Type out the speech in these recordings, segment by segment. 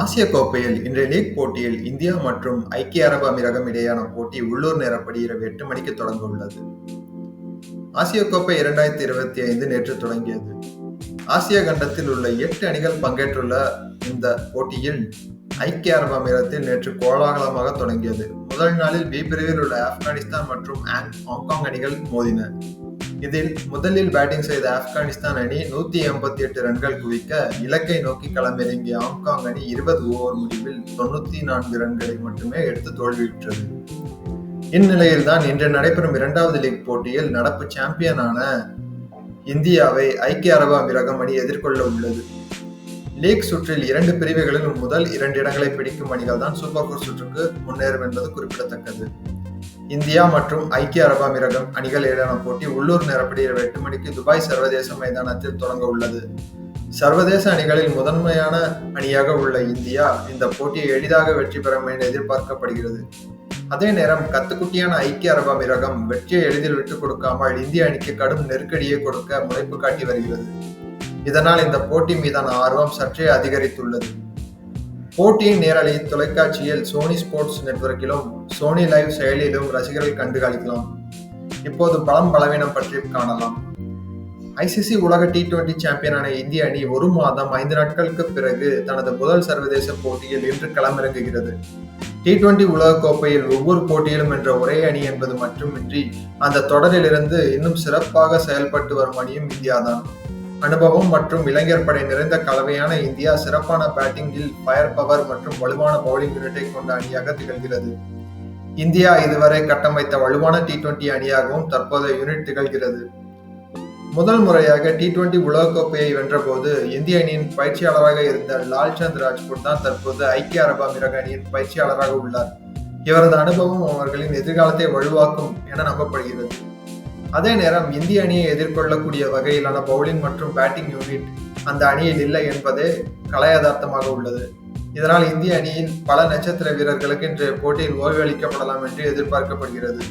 ஆசிய கோப்பையில் இன்றைய லீக் போட்டியில் இந்தியா மற்றும் ஐக்கிய அரபு அமீரகம் இடையேயான போட்டி உள்ளூர் நேரப்படி இரவு எட்டு மணிக்கு தொடங்க உள்ளது. ஆசிய கோப்பை இரண்டாயிரத்தி இருபத்தி ஐந்து நேற்று தொடங்கியது. ஆசிய கண்டத்தில் உள்ள எட்டு அணிகள் பங்கேற்றுள்ள இந்த போட்டியில் ஐக்கிய அரபு அமீரகத்தில் நேற்று கோலாகலமாக தொடங்கியது. முதல் நாளில் பி பிரிவில் உள்ள ஆப்கானிஸ்தான் மற்றும் ஹாங்காங் அணிகள் மோதின. இதில் முதலில் பேட்டிங் செய்த ஆப்கானிஸ்தான் அணி நூத்தி எண்பத்தி எட்டு ரன்கள் குவிக்க இலக்கை நோக்கி களமிறங்கிய ஹாங்காங் அணி இருபது ஓவர் முடிவில் தொண்ணூத்தி நான்கு ரன்களை மட்டுமே எடுத்து தோல்வியுற்றது. இந்நிலையில் தான் இன்று நடைபெறும் இரண்டாவது லீக் போட்டியில் நடப்பு சாம்பியனான இந்தியாவை ஐக்கிய அரபு அமீரகம் அணி எதிர்கொள்ள உள்ளது. லீக் சுற்றில் இரண்டு பிரிவுகளிலும் முதல் இரண்டு இடங்களை பிடிக்கும் அணிகள் தான் சூப்பர் போர் சுற்றுக்கு முன்னேறும் என்பது குறிப்பிடத்தக்கது. இந்தியா மற்றும் ஐக்கிய அரபு அமீரகம் அணிகள் போட்டி உள்ளூர் நேரப்படி இரவு எட்டு மணிக்கு துபாய் சர்வதேச மைதானத்தில் தொடங்க உள்ளது. சர்வதேச அணிகளில் முதன்மையான அணியாக உள்ள இந்தியா இந்த போட்டியை எளிதாக வெற்றி பெறும் என எதிர்பார்க்கப்படுகிறது. அதே நேரம் கத்துக்குட்டியான ஐக்கிய அரபு அமீரகம் வெற்றியை எளிதில் விட்டுக் கொடுக்காமல் இந்திய அணிக்கு கடும் நெருக்கடியை கொடுக்க முனைப்பு காட்டி வருகிறது. இதனால் இந்த போட்டி மீதான ஆர்வம் சற்றே அதிகரித்துள்ளது. போட்டியின் நேரலை தொலைக்காட்சியில் சோனி ஸ்போர்ட்ஸ் நெட்வொர்க்கிலும் சோனி லைவ் செயலியிலும் ரசிகர்கள் கண்டுகளிக்கலாம் இப்போது பலம் பலவீனம் பற்றி காணலாம். ஐசிசி உலக டி டுவெண்டி சாம்பியனான இந்திய அணி ஒரு மாதம் ஐந்து நாட்களுக்கு பிறகு தனது முதல் சர்வதேச போட்டியில் இன்று களமிறங்குகிறது. டி டுவெண்டி உலகக்கோப்பையில் ஒவ்வொரு போட்டியிலும் என்ற ஒரே அணி என்பது மட்டுமின்றி அந்த தொடரிலிருந்து இன்னும் சிறப்பாக செயல்பட்டு வரும் அணியும் இந்தியாதான். அனுபவம் மற்றும் இளைஞர் படை நிறைந்த கலவையான இந்தியா சிறப்பான பேட்டிங்கில் ஃபயர் பவர் மற்றும் வலுவான பவுலிங் யூனிட்டை கொண்ட அணியாக திகழ்கிறது. இந்தியா இதுவரை கட்டமைத்த வலுவான டி டுவெண்டி அணியாகவும் தற்போதைய யூனிட் திகழ்கிறது. முதல் முறையாக டி டுவெண்டி உலகக்கோப்பையை வென்றபோது இந்திய அணியின் பயிற்சியாளராக இருந்த லால்சந்த் ராஜ்புட் தான் தற்போது ஐக்கிய அரபு அமீரக அணியின் பயிற்சியாளராக உள்ளார். இவரது அனுபவம் அவர்களின் எதிர்காலத்தை வலுவாக்கும் என நம்பப்படுகிறது. அதே நேரம் இந்திய அணியை எதிர்கொள்ளக்கூடிய வகையிலான பவுலிங் மற்றும் பேட்டிங் யூனிட் அந்த அணியில் இல்லை என்பதே கலையதார்த்தமாக உள்ளது. இதனால் இந்திய அணியின் பல நட்சத்திர வீரர்களுக்கு இன்றைய போட்டியில் ஓய்வு அளிக்கப்படலாம் என்று எதிர்பார்க்கப்படுகிறது.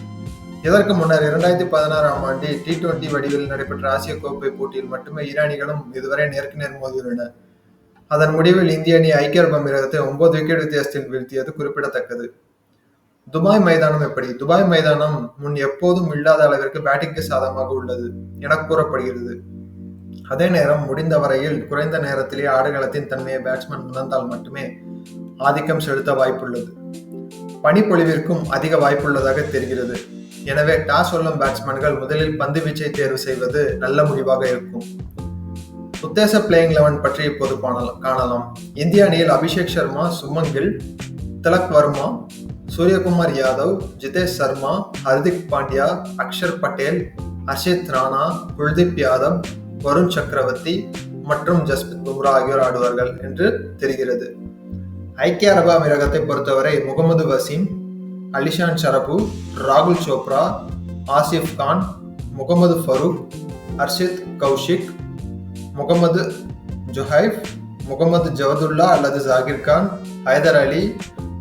இதற்கு முன்னர் இரண்டாயிரத்தி பதினாறாம் ஆண்டில் டி டுவெண்டி வடிவில் நடைபெற்ற ஆசிய கோப்பை போட்டியில் மட்டுமே இரு அணிகளும் இதுவரை நேருக்கு நேர் மோதியுள்ளன அதன் முடிவில் இந்திய அணி ஐக்கிய அரபு அமீரகத்தை ஒன்பது விக்கெட் வித்தியாசத்தில் வீழ்த்தியது குறிப்பிடத்தக்கது. துபாய் மைதானம் எப்படி? துபாய் மைதானம் முன் எப்போதும் இல்லாத அளவிற்கு பேட்டிங்கு சாதகமாக உள்ளது என கூறப்படுகிறது. அதே நேரம் முடிந்த வரையில் குறைந்த நேரத்திலே ஆடுகளத்தின் தன்மையை பேட்ஸ்மேன் உணர்ந்தால் மட்டுமே ஆதிக்கம் செலுத்த வாய்ப்புள்ளது. பனிப்பொழிவிற்கும் அதிக வாய்ப்புள்ளதாக தெரிகிறது. எனவே டாஸ் வெல்லும் பேட்ஸ்மேன்கள் முதலில் பந்து வீச்சை தேர்வு செய்வது நல்ல முடிவாக இருக்கும். உத்தேச பிளேயிங் லெவன் பற்றி இப்போது காணலாம். இந்திய அணியில் அபிஷேக் சர்மா சுமன் கில் திலக் வர்மா சூரியகுமார் யாதவ் ஜிதேஷ் சர்மா ஹர்திக் பாண்டியா அக்ஷர் பட்டேல் அர்ஷித் ராணா குல்தீப் யாதவ் வருண் சக்கரவர்த்தி மற்றும் ஜஸ்பித் பும்ரா ஆகியோர் ஆடுவார்கள் என்று தெரிகிறது. ஐக்கிய அரபு அமீரகத்தை பொறுத்தவரை முகமது வசீம் அலிஷான் ஷரபு ராகுல் சோப்ரா ஆசிஃப் கான் முகமது ஃபரூக் அர்ஷித் கௌஷிக் முகமது ஜுஹைப் முகமது ஜவதுல்லா அல்லது ஜாகிர் கான் ஹைதர் அலி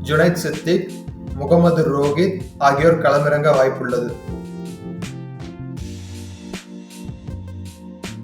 ஜுனைத் சித்திக் முகமது ரோஹித் ஆகியோர் களமிறங்க வாய்ப்புள்ளது.